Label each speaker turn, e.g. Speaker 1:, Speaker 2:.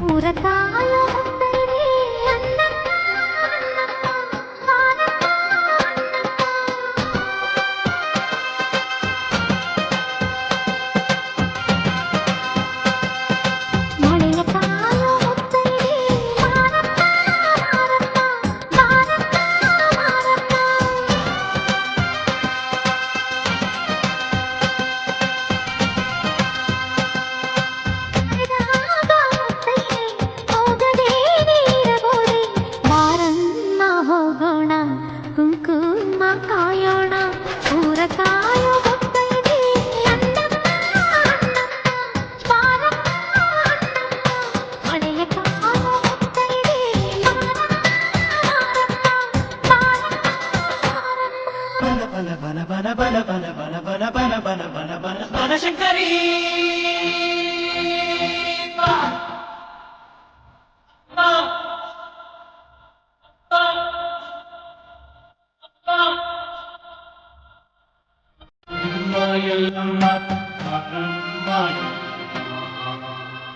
Speaker 1: పురకాలం కుంకుమ కాయోణ ఊరకాయ
Speaker 2: బల బల బల బల బల బల బల బల బల బల బల శంకరీ yellamma aramba